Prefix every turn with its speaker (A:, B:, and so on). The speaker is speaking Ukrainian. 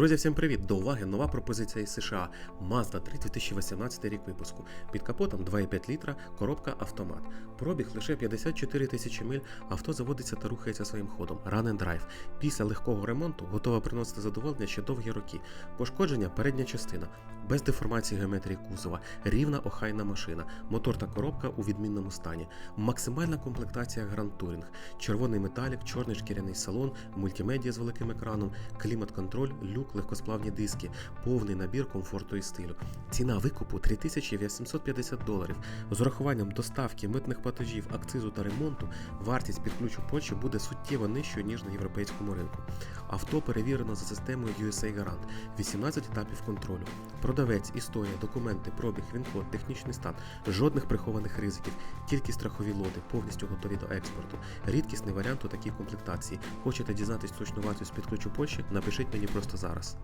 A: Друзі, всім привіт! До уваги нова пропозиція із США Mazda 3 2018 рік випуску. Під капотом 2,5 літра, коробка автомат. Пробіг лише 54 тисячі миль, авто заводиться та рухається своїм ходом. Run and drive. Після легкого ремонту готова приносити задоволення ще довгі роки. Пошкодження передня частина, без деформації геометрії кузова, рівна охайна машина, мотор та коробка у відмінному стані, максимальна комплектація Grand Touring, червоний металік, чорний шкіряний салон, мультимедіа з великим екраном, клімат-контроль, люк, легкосплавні диски, повний набір комфорту і стилю. Ціна викупу 3850 доларів. З урахуванням доставки, митних платежів, акцизу та ремонту вартість під ключ у Польщі буде суттєво нижчою, ніж на європейському ринку. Авто перевірено за системою USA Garant, 18 етапів контролю. Продавець, історія, документи, пробіг, він-код, технічний стан, жодних прихованих ризиків, тільки страхові лоти, повністю готові до експорту. Рідкісний варіант у такій комплектації. Хочете дізнатись точну вартість підключу Польщі? Напишіть мені просто зараз.